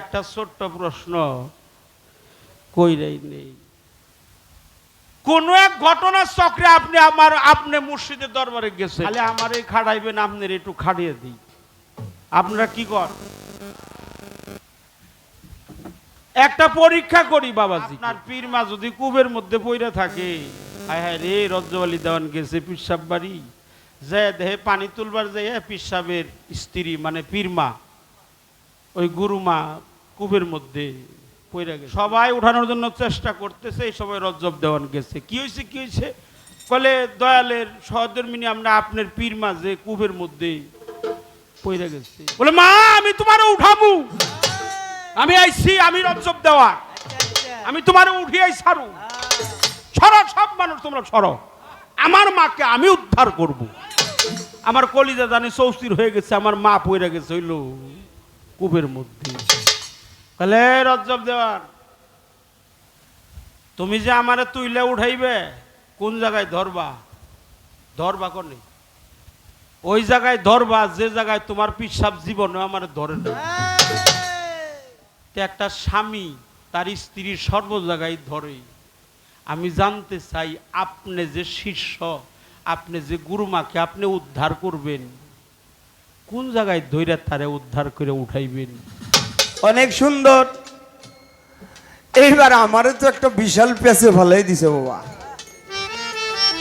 একটা ছোট্ট প্রশ্ন কইরাই নেই। কোন এক ঘটনার চক্রে আপনি আমার, আপনি মুর্শিদের দরবারে গেছে তাহলে আমার এই খাড়াইবেন, আপনার একটু খাড়িয়ে দিই। আপনারা কি কর? একটা পরীক্ষা করি, বাবাজি। আপনার পীরমা যদি কুবের মধ্যে পইরা থাকে, হায় হায় রে রজ্জবালি দেওয়ান গেছে পিসাব বাড়ি যে দেহে পানি তুলবার যে পিসাবের স্ত্রী মানে পীরমা ওই গুরুমা কূপের মধ্যে পইরা গেছে। সবাই উঠানোর জন্য চেষ্টা করতেছে, এই সময় রজ্জব দেওয়ান গেছে। কি হয়েছে কি হয়েছে বলে, দয়ালের সহধর্মিনী, আমরা আপনার পীর মাঝে কূপের মধ্যে পইরা গেছে। বলে, মা, আমি তোমার উঠাবো আমি আইছি, আমি রজ্জব দেওয়া। আমি তোমার উঠিয়াই সারু সরো, সব মানুষ তোমরা সরো। আমার মাকে আমি উদ্ধার করব। আমার কলিজা জানি চৌস্তির হয়ে গেছে, আমার মা পইরা গেছে, হইল। কূপের মধ্যে। তাহলে রজ্জব দেওয়ার তুমি যে আমারে তুইলে উঠাইবে, কোন জায়গায় ধরবা? ধরবা কোনে? ওই জায়গায় ধরবা, যে জায়গায় তোমার পিসাব জীবনে আমার ধরে না। একটা স্বামী তার স্ত্রীর সর্ব জায়গায় ধরে। আমি জানতে চাই, আপনি যে শিষ্য, আপনি যে গুরুমাকে আপনি উদ্ধার করবেন কোন জায়গায় ধৈর্য তারে উদ্ধার করে উঠাইবেন? অনেক সুন্দর। এইবার আমারও তো একটা বিশাল পেছে ভালোই দিছে বাবা।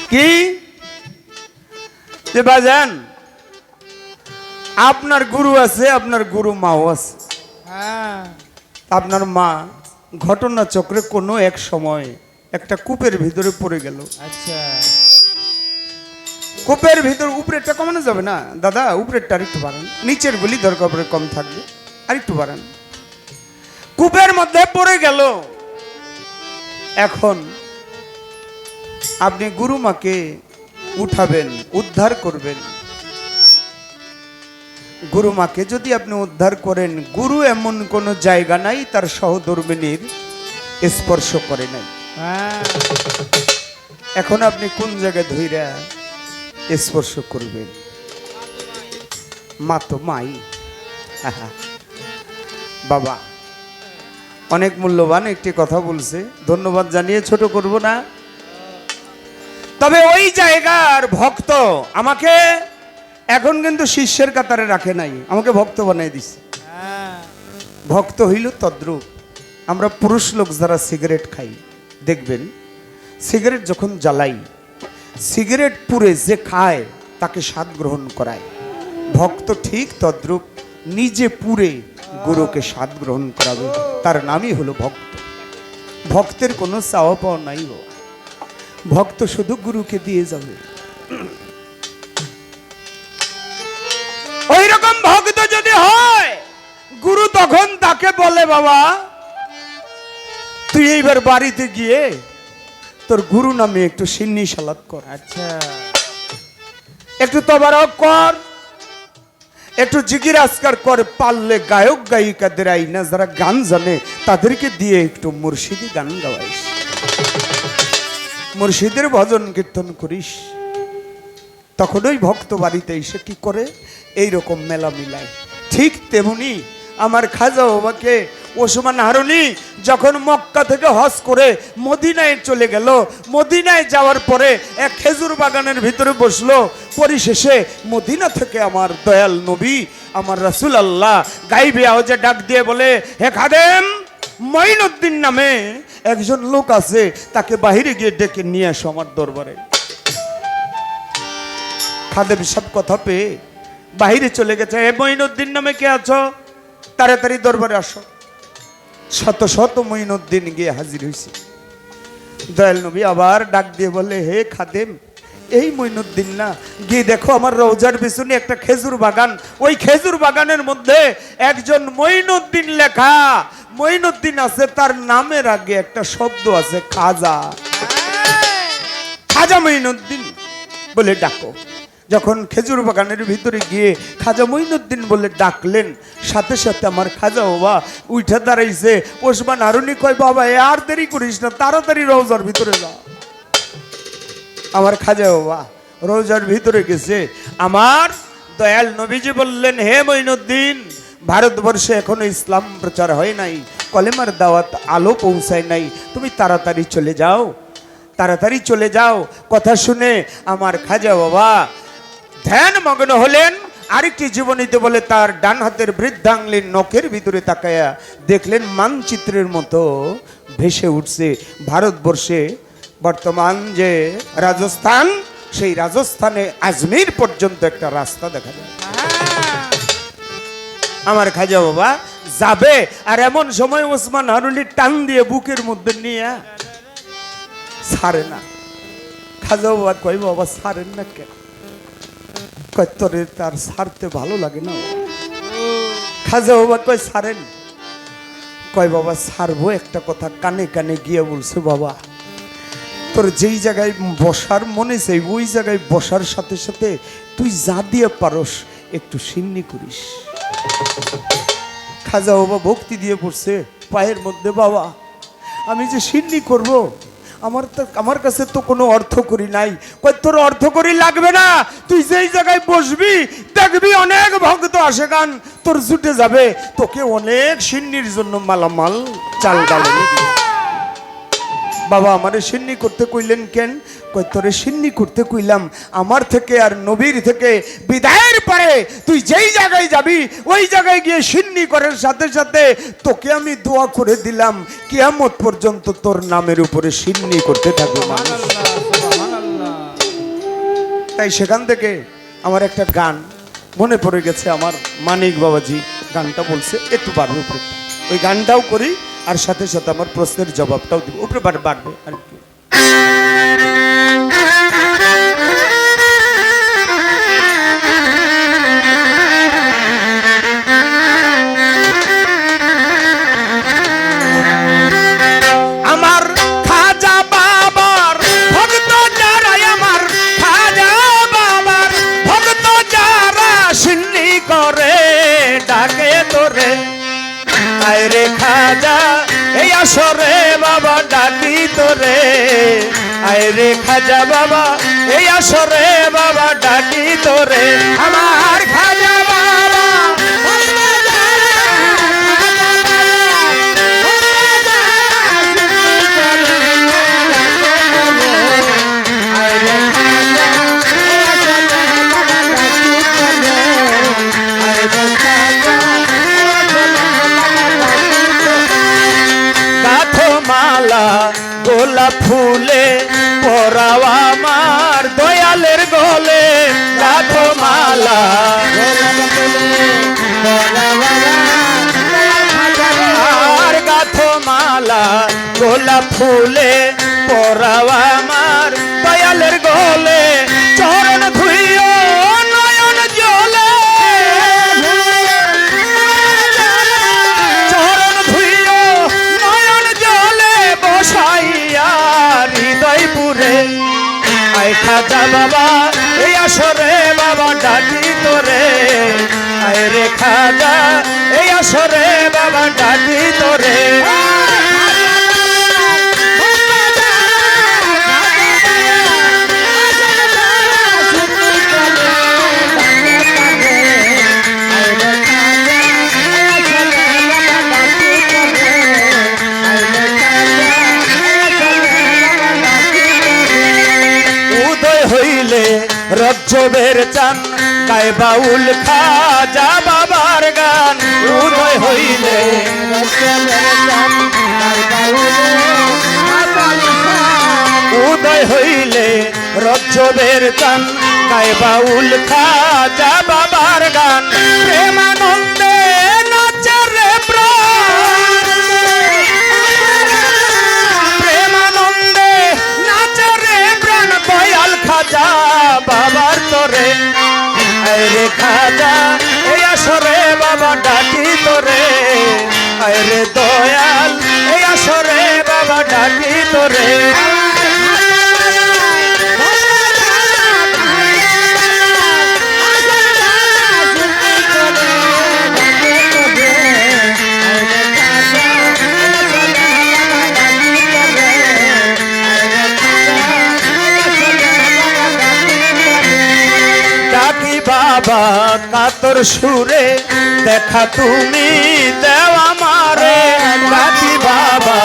কি? যে বাজান আপনার গুরু আছে আপনার গুরু মাও আছে। আপনার মা ঘটনা চক্রে কোনো এক সময় একটা কূপের ভিতরে পড়ে গেল। আচ্ছা। কূপের ভিতর উপরেরটা কমানো যাবে না। দাদা উপরেরটা আরেকটু বাড়ান। নিচের গুলি দরকার পড়ে কম থাকবে। আরেকটু বাড়ান। কূপের মধ্যে পড়ে গেল। এখন আপনি গুরুমাকে উঠাবেন উদ্ধার করবেন। গুরুমাকে যদি আপনি উদ্ধার করেন গুরু এমন কোনো জায়গা নাই তার সহধর্মিনীর স্পর্শ করে নাই। হ্যাঁ। এখন আপনি কোন জায়গায় ধইরা স্পর্শ করবেন মা তো মাই। বাবা, অনেক মূল্যবান একটি কথা বলছে। ধন্যবাদ জানিয়ে ছোট করব না। তবে ওই জায়গার ভক্ত আমাকে এখন কিন্তু শিষ্যের কাতারে রাখে নাই। আমাকে ভক্ত বানাই দিছে। ভক্ত হইল তদ্রুপ। আমরা পুরুষ লোক যারা সিগারেট খাই, দেখবেন, সিগারেট যখন জ্বালাই সিগারেট পুরে যে খায়, তাকে স্বাদ গ্রহণ করায়। ভক্ত ঠিক তদ্রূপ নিজে পুরে গুরুকে স্বাদ গ্রহণ করাবে। তার নামই হলো ভক্ত। ভক্তের কোনো চাওয়া পাওয়া নাই ভক্ত শুধু গুরুকে দিয়ে যাবে। ওই রকম ভক্ত যদি হয়, গুরু তখন তাকে বলে, বাবা, তুই এইবার বাড়িতে গিয়ে তোর গুরু নামে একটু সিন্নি সালাদ কর। আচ্ছা। একটু তবারক কর একটু জিকির আজকার কর পারলে গায়ক গায়িকাদের আইনা যারা গান জানে তাদেরকে দিয়ে একটু মুর্শিদি গান গাওয়াইস। মুর্শিদের ভজন কীর্তন করিস। তখন ওই ভক্ত বাড়িতে এসে কি করে? এইরকম মেলা মিলায় ঠিক তেমনি আমার খাজা বাবাকে ওসমান হারুনি যখন মক্কা থেকে হজ করে মদিনায় চলে গেল, মদিনায় যাওয়ার পরে এক খেজুর বাগানের ভিতরে বসল, পরিশেষে মদিনা থেকে আমার দয়াল নবী, আমার রাসুল আল্লাহ গাইবে আওয়াজে ডাক দিয়ে বলে, হে খাদেম, মঈনুদ্দিন নামে একজন লোক আছে, তাকে বাহিরে গিয়ে ডেকে নিয়ে আসো আমার দরবারে। খাদেম সব কথা পেয়ে বাহিরে চলে গেছে এ মঈনুদ্দিন নামে কে আছো? তাড়াতাড়ি দরবারে আসো। শত শত মঈনুদ্দিন গিয়ে হাজির হয়েছে দয়াল নবী আবার ডাক দিয়ে বলে হে খাদেম, এই মঈনুদ্দিন না, গিয়ে দেখো আমার রোজার পিছনে একটা খেজুর বাগান। ওই খেজুর বাগানের মধ্যে একজন মঈনুদ্দিন লেখা। মঈনুদ্দিন আছে, তার নামের আগে একটা শব্দ আছে, খাজা। খাজা মঈনুদ্দিন বলে ডাকো। যখন খেজুর বাগানের ভিতরে গিয়ে খাজা মঈনুদ্দিন বলে ডাকলেন, সাথে সাথে আমার খাজা বাবা উঠে দাঁড়াইছে। ওসমান আরুনি কয়, বাবা, এ আর দেরি করিস না, তাড়াতাড়ি রোজার ভিতরে যা। আমার খাজা বাবা রোজার ভিতরে গেছে। আমার দয়াল নবীজি বললেন, হে মঈনুদ্দিন, ভারতবর্ষে এখনও ইসলাম প্রচার হয় নাই, কলেমার দাওয়াত আলো পৌঁছায় নাই, তুমি তাড়াতাড়ি চলে যাও, তাড়াতাড়ি চলে যাও। কথা শুনে আমার খাজা বাবা ধ্যান মগ্ন হলেন। আরেকটি জীবনীতে বলে তার ডান হাতের বৃদ্ধাঙ্গলির নখের ভিতরে তাকায়া দেখলেন মানচিত্রের মতো ভেসে উঠছে ভারতবর্ষে। বর্তমান যে রাজস্থান সেই রাজস্থানে আজমির পর্যন্ত একটা রাস্তা দেখা যায়। আমার খাজা বাবা যাবে আর এমন সময় ওসমান হারুনি টান দিয়ে বুকের মধ্যে নিয়ে ছাড়ে না। খাজা বাবা কই বাবা ছাড়েন না কেন? কয় তোরে সারতে ভালো লাগে না। খাজা বাবা কয় ছাড়েন কয়, বাবা ছাড়বো একটা কথা। কানে কানে গিয়ে বলছে, বাবা, তোর যেই জায়গায় বসার মনে চাই, ওই জায়গায় বসার সাথে সাথে তুই যা দিয়ে পারস, একটু সিন্নি করিস। খাজা বাবা ভক্তি দিয়ে পড়ছে পায়ের মধ্যে বাবা, আমি যে সিন্নি করব আমার তো আমার কাছে তো কোনো অর্থ করি নাই। কই তোর অর্থ করি লাগবে না? তুই যেই জায়গায় বসবি, দেখবি অনেক ভক্ত আসে গান। তোর জুটে যাবে। তোকে অনেক সিন্নির জন্য মালামাল চাল ডাল। বাবা আমারে সিন্নি করতে কইলেন কেন? কই তোরে সিন্নি করতে কইলাম। আমার থেকে আর নবীর থেকে বিদায়ের পরে তুই যেই জায়গায় যাবি, ওই জায়গায় গিয়ে সিন্নি করার সাথে সাথে তোকে আমি দোয়া করে দিলাম। কিয়ামত পর্যন্ত তোর নামের উপরে সিন্নি করতে থাকবে মানুষ। তাই সেখান থেকে আমার একটা গান মনে পড়ে গেছে আমার মানিক বাবাজি গানটা বলছে, একটু উপরে ওই গানটাও করি আর সাথে সাথে আমার প্রশ্নের জবাবটাও দিব। উপরে বাড়বে আর কি। আসরে বাবা, ডাকি তোরে। আয় রে খাজা বাবা, এই আসরে বাবা, ডাকি তোরে। আমার খাজা ফুলে পরাও গায়ে বাউল খাজা বাবার গান, উদয় হইলে। উদয় হইলে রজ্জবের গান গায় বাউল খাজা বাবার গান, প্রেমানন্দে আরে খাজা এই আসরে বাবা ডাকি তোরে। আরে দয়াল এই আসরে বাবা ডাকি তোরে। কাতর সুরে, দেখা তুমি দেওয়া মারে কাকি বাবা।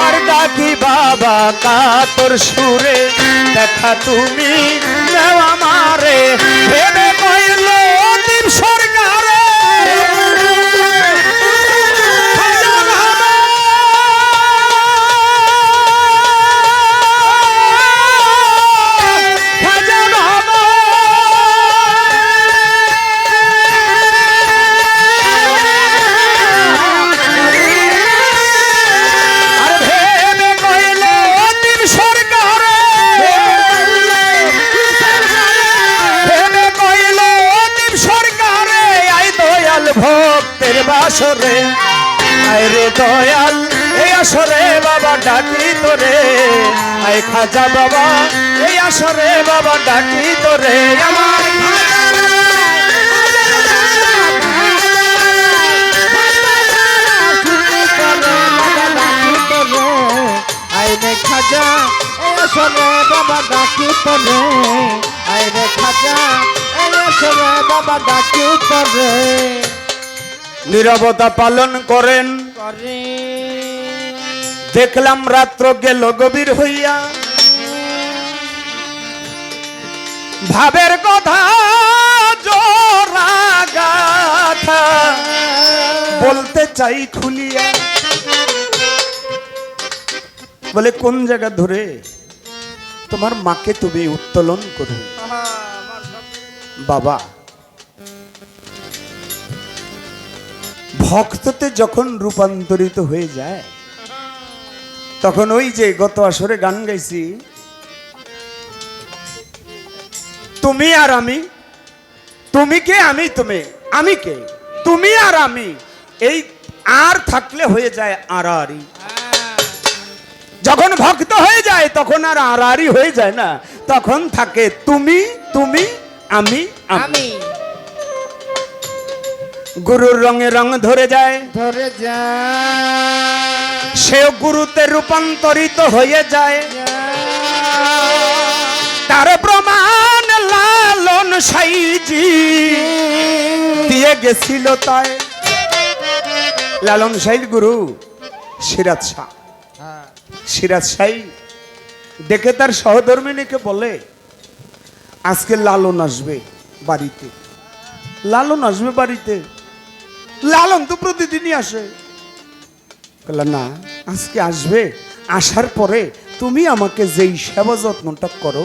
আর কাকি বাবা, কাতর সুরে, দেখা তুমি দেওয়া আমারে। আয় রে দয়াল, এই আসরে বাবা ডাকি তোরে। আয় খাজা বাবা, এই আসরে বাবা ডাকি তোরে। আমার আইনে খাজা এসরে বাবা ডাকি পরে আইনে খাজা এসরে বাবা ডাকি পরে নিরবতা পালন করেন। দেখলাম রাত্র গেল গভীর হইয়া। ভাবের কথা জোরা গাথা বলতে চাই খুলিয়া। বলে কোন জায়গা ধরে তোমার মাকে তুমি উত্তোলন করবে? বাবা ভক্ততে যখন রূপান্তরিত হয়ে যায়, তখন ওই যে গত আসরে গান গাইছি, তুমি আর আমি, তুমি কে? আমি তুমি, আমি কে? তুমি আর আমি, এই আর থাকলে হয়ে যায় আড়াআড়ি যখন ভক্ত হয়ে যায়, তখন আর আড়াআড়ি হয়ে যায় না। তখন থাকে, তুমি তুমি, আমি আমি। আমি। গুরুর রঙে রং ধরে যায়। ধরে যা সেও গুরুতে রূপান্তরিত হয়ে যায়। তার প্রমাণ লালন সাইজি দিয়ে গেছিল তাই। লালন সাইল গুরু সিরাজ শাহ। সিরাজ সাই দেখে তার সহধর্মিনীকে বলে আজকে লালন আসবে বাড়িতে। লালন আসবে বাড়িতে। লালন তো প্রতিদিনই আসে। বললাম না আজকে আসবে। আসার পরে তুমি আমাকে যেই সেবা যত্নটা করো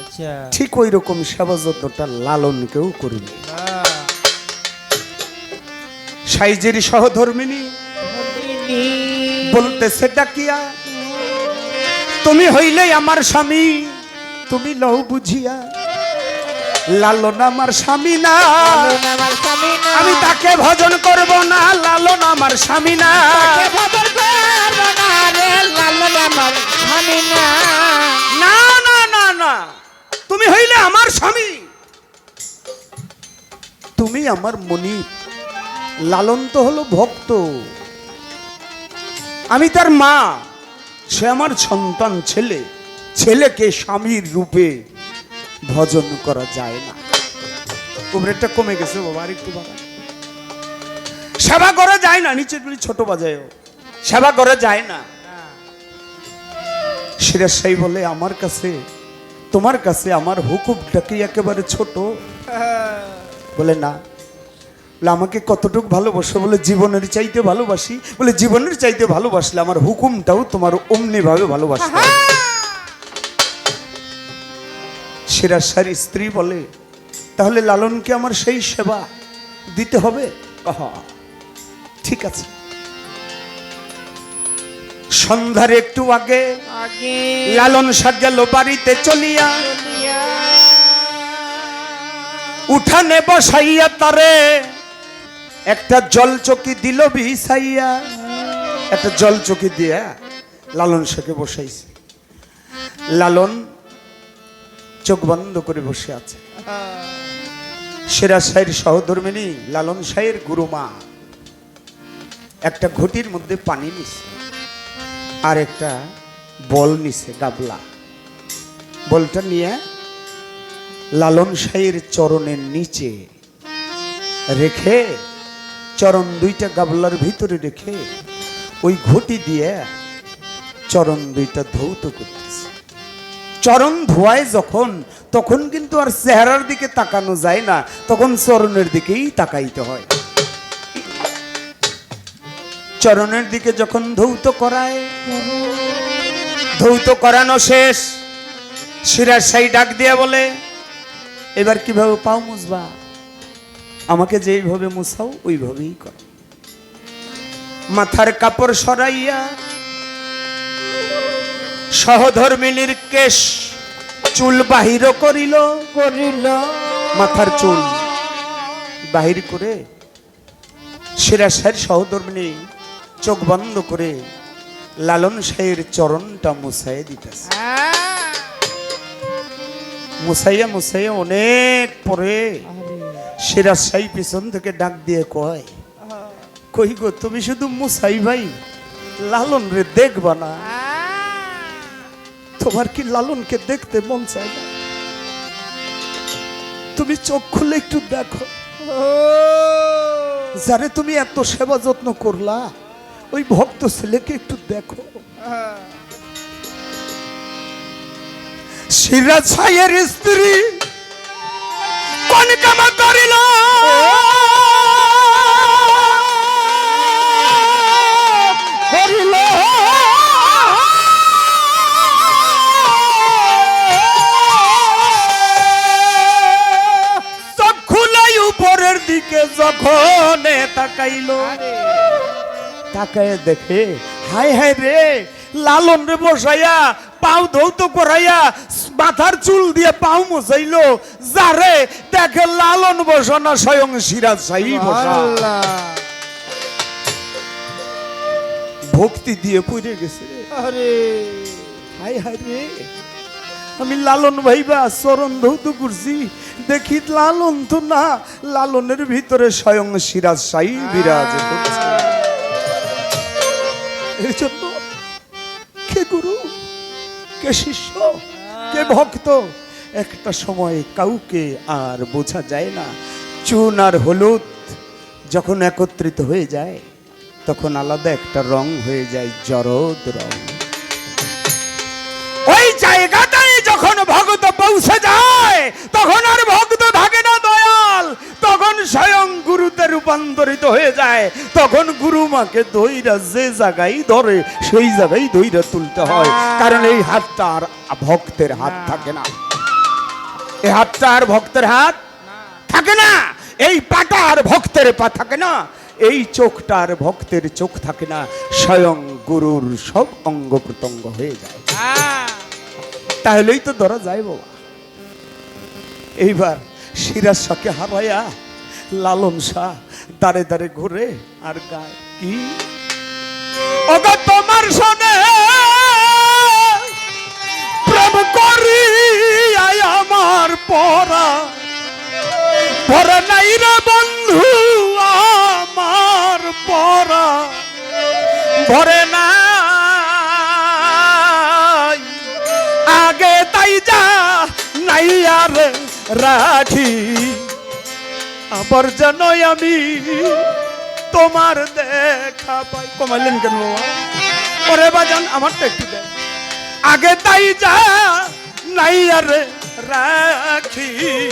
আচ্ছা। ঠিক ওই রকম সেবা যত্নটা লালনকেও করবে। সাইজের সহধর্মিনী বলতে সেটা কিয়া তুমি হইলে আমার স্বামী তুমি লও বুঝিয়া লালন আমার স্বামী না। আমি তাকে ভজন করব না লালন আমার স্বামী না। না না। না না তুমি হইলে আমার স্বামী। তুমি আমার মনি লালন তো হলো ভক্ত। আমি তার মা। সে আমার সন্তান ছেলে। ছেলেকে স্বামীর রূপে ভজন করা যায় না। কুমড়েরটা কমে গেছে বাবা, আর একটু বাবা সেবা করা যায় না নিচে তুমি ছোট বাজায় সেবা করা যায় না। সিরাজ সাই বলে, আমার কাছে, তোমার কাছে আমার হুকুমটা কি একেবারে ছোট? বলে, না। বলে, আমাকে কতটুক ভালোবাসো বলে জীবনের চাইতে ভালোবাসি। বলে, জীবনের চাইতে ভালোবাসলে আমার হুকুমটাও তোমার অমনি ভাবে হবে। স্ত্রী বলে তাহলে লালনকে আমার সেই সেবা দিতে হবে? ঠিক আছে। সন্ধ্যার একটু আগে লালন সার গেল বাড়িতে চলিয়া উঠানে বসাইয়া তারে একটা জল চকি দিল বিছাইয়া। একটা জল চকি দিয়া লালন সাকে বসাইছে। লালন চোখ বন্ধ করে বসে আছে। সেরা সাহের সহধর্মিনী, লালন সাহের গুরুমা। একটা ঘটির মধ্যে পানি নিছে, আর একটা বল নিছে গাবলা। বলটা নিয়ে লালন শাহের চরণের নিচে রেখে, চরণ দুইটা গাবলার ভিতরে রেখে, ওই ঘটি দিয়ে চরণ দুইটা ধৌত করতেছে। চরণ ধোয়ায় যখন, তখন কিন্তু আর চেহারার দিকে তাকানো যায় না, তখন চরণের দিকেই তাকাইতে হয়। চরণের দিকে যখন ধৌত করায়, ধৌত করানো শেষ সিরাজ সাই ডাক দিয়া বলে, এবার কীভাবে পাও মুছবা? আমাকে যেইভাবে মুছাও, ওইভাবেই কর। মাথার কাপড় সরাইয়া সহধর্মিনীর কেশ চুল বাহির করিল। করিল। মাথার চুল বাহির করে সিরাজের সহধর্মিনী চোখ বন্ধ করে লালন শাহের চরণটা মুছাই দিতেছে। মুসাইয়া মুসাইয়া অনেক পরে সিরাজ শাহী পিছন থেকে ডাক দিয়ে কয় কই গো তুমি শুধু মুসাই ভাই লালন রে দেখবা না। তোমার কি লালনকে দেখতে মন চায় না? তুমি চোখ খুলে একটু দেখো। যারে তুমি এত সেবা যত্ন করলা, ওই ভক্ত ছেলেকে একটু দেখো। সিরাজ সাহের স্ত্রী কোন কামা করিল করিল। দিকে যখন তাকাইল। তাকায় দেখে হায় হায় রে লালন রে বসাইয়া পাও ধৌত করাইয়া মাথার চুল দিয়ে পাও মোছাইলো। যারে দেখে লালন বসানা স্বয়ং সিরাজ সাহি বসা। ভক্তি দিয়ে পড়ে গেছে আরে। হায় হায় রে আমি লালন ভাইবা চরণ ধৌত করছি। দেখি লালন তো না লালনের ভিতরে স্বয়ং সিরাজ সাই বিরাজ করছে। এই জন্য কে গুরু কে শিষ্য কে ভক্ত? একটা সময় কাউকে আর বোঝা যায় না। চুন আর হলুদ যখন একত্রিত হয়ে যায় তখন আলাদা একটা রং হয়ে যায় জরদ রং। গুরুতে রূপান্তরিত হয়ে যায়, তখন গুরু মাকে দইরা যে জায়গায় ধরে, সেই জায়গায় দইরা তুলতে হয়। কারণ এই হাতটা আর ভক্তের হাত থাকে না। এই হাতটা আর ভক্তের হাত থাকে না। এই পাটা আর ভক্তের পা থাকে না। এই চোখটা আর ভক্তের চোখ থাকে না। স্বয়ং গুরুর সব অঙ্গ প্রত্যঙ্গ হয়ে যায়। তাহলেই তো ধরা যায় বাবা। এইবার সিরাজ শাহকে হারাইয়া লালন শাহ, দাঁড়ে দাঁড়ে ঘুরে আর গায় কি? ওগো তোমার শোনে, প্রেম করি আমার পরা ভরে নাই রে বন্ধু, আমার পরা ভরে না আগে তাই যা নাই আর রাখি। আবার যেন আমি তোমার দেখা পাই। কমাইলেন কেন ওরে বাজান, আমারটা একটু দেন। আগে তাই যা, নাই আর রাখি।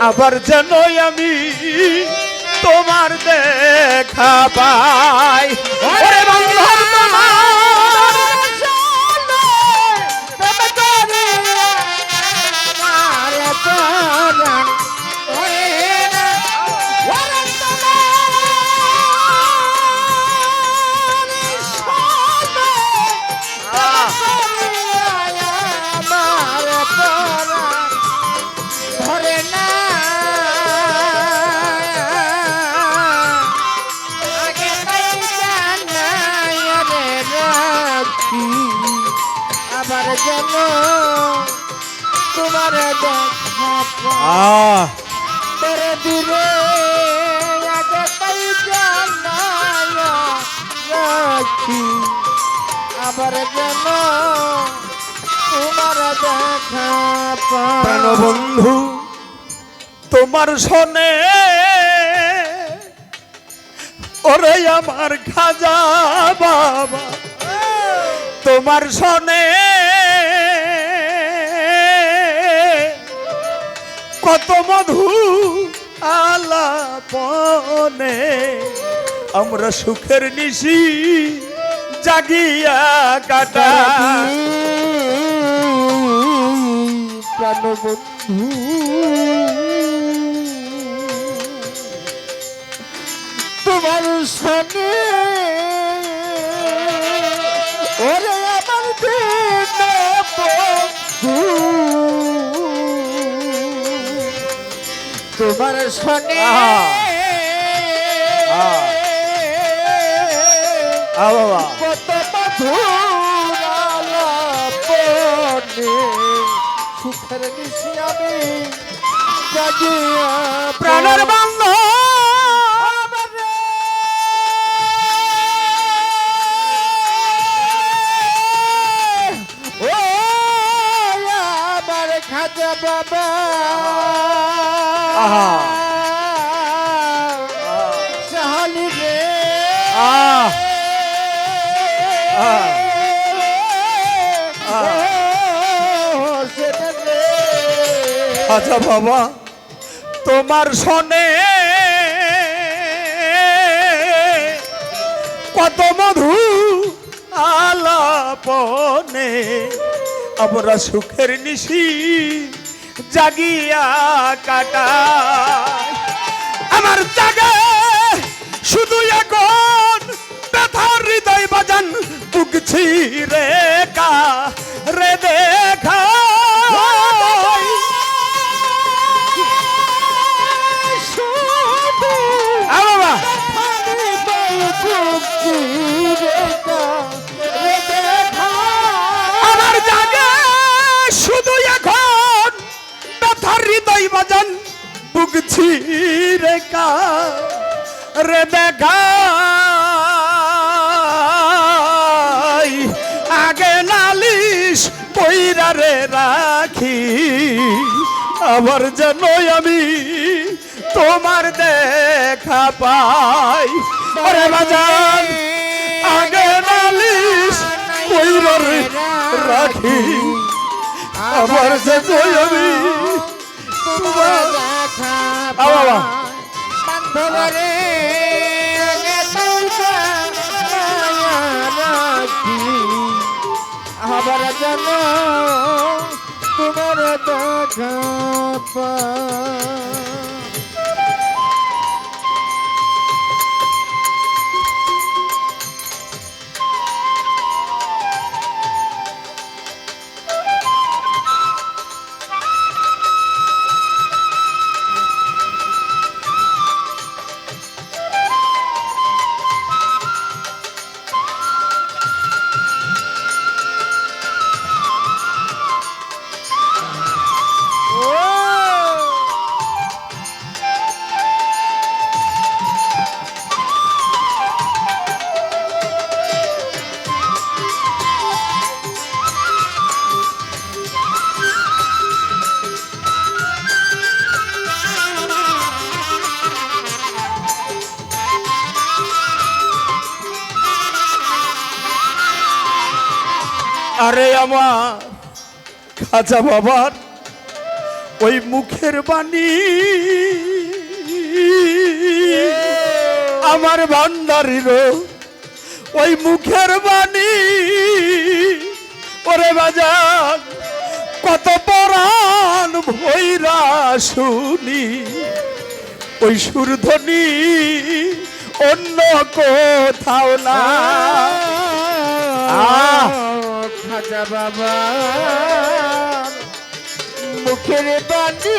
আবার যেন আমি তোমার দেখা পাই। ওরে আহ তেরে দিলে আগে তাই জানাই রাখি আবার যেন তোমার দেখা তোমার সনে ওরে আমার খাজা বাবা তোমার সনে কত মধু আলাপনে আমরা সুখের নিশি জাগিয়া কাটা। তোমার সনে আ বাবা। কত মধুর আলাপনে সুখের নিশি আমি জাগিয়া প্রাণের বান্ধব ও আচ্ছা বাবা তোমার সনে কত মধু আলাপনে আমরা সুখের নিশি জাগিয়া কাটা আমার জাগে শুধু এখন ব্যথার হৃদয় বাজান বুকছি রে কা রে দেখা। রে কা রে দেখা আগে নালিশ কইরা রে রাখি, আবার যেন আমি তোমার দেখা পাই ওরে বাজান, আগে নালিশ কইরা রে রাখি, আবার যেন আমি। বান্ধবরে আবার যেন তোমার দেখা আরে আমার খাজা বাবার ওই মুখের বাণী। আমার ভান্ডারির ওই মুখের বাণী। ওরে বাজার কত পরাণ ভৈরা শুনি। ওই সুরধ্বনি অন্য কোথাও না! খাজা বাবা মুখের বাণী।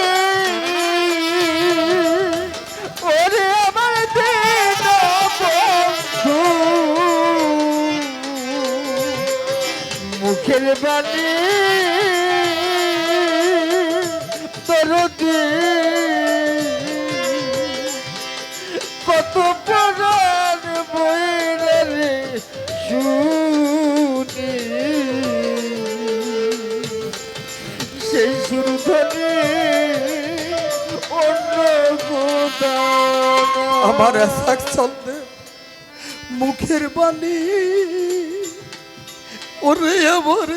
ওরে আমার দিন মুখের বাণী আমার এসাক চলতে মুখের বাণী। ওরে আমার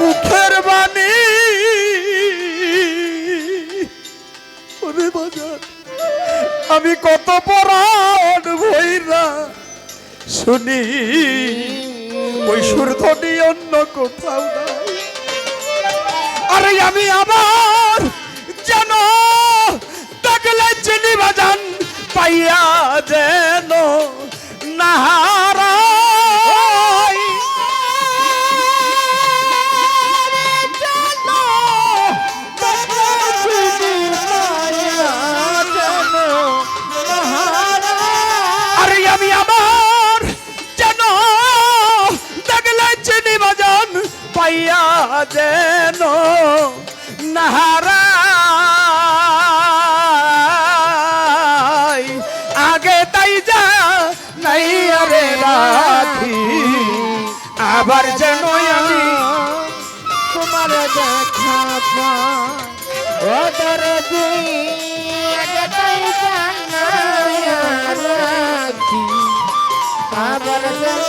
মুখের বাণী। ওরে বাজার আমি কত পরাণ ভৈরা শুনি, ওই সুরধ্বনি অন্য কোথাও নাই। আরে আমি আবার চিনি বাজান পাইয়া যেন দেখলে পাইয়া যেন নাহারাই আবার যেন আমি তোমার দেখা ও দরদি আবার যেন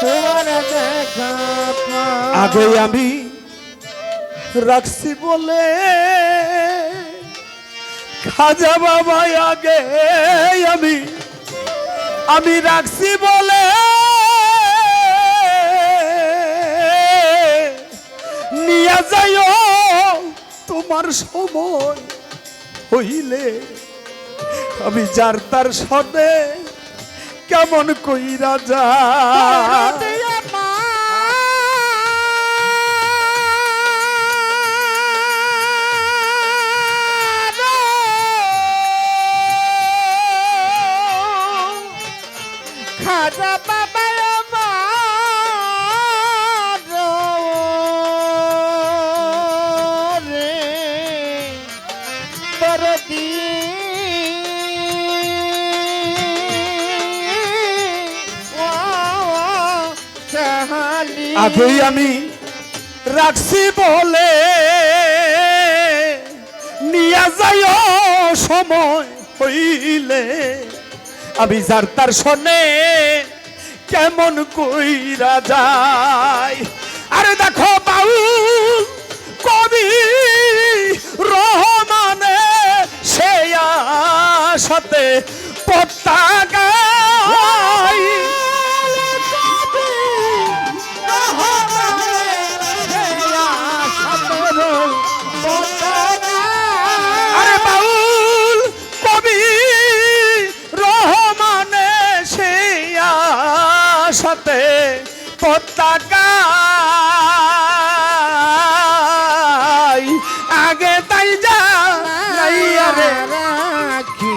তোমার দেখা আগে আমি রাখছি বলে খাজা বাবা আগে আমি আমি রাখছি বলে নিয়ে যাইও তোমার সময় হইলে আমি যার তার সদে কেমন কইরা যা খাজা চাহালি আমি রাখছি বলে নিয়ে যাইও সময় হইলে। আমি যার তার শোনে কেমন কইরা যায়। আরে দেখো বাউল কবি রহমানে সে সাথে পতাকা আগে তাই যা রাখি,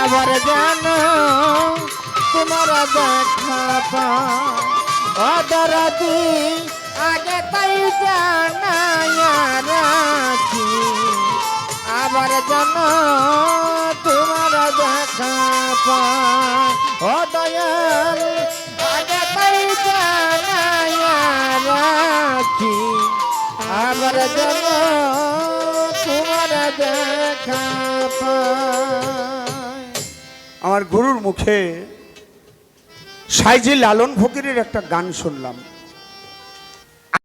আবার যেন তোমার দেখা পাদরাদি আগে তাই জানাইয়া রাখি, আবার যেন তোমার দেখা ও দয়াল আগে আমার গুরুর মুখে সাইজি লালন ফকিরের একটা গান শুনলাম।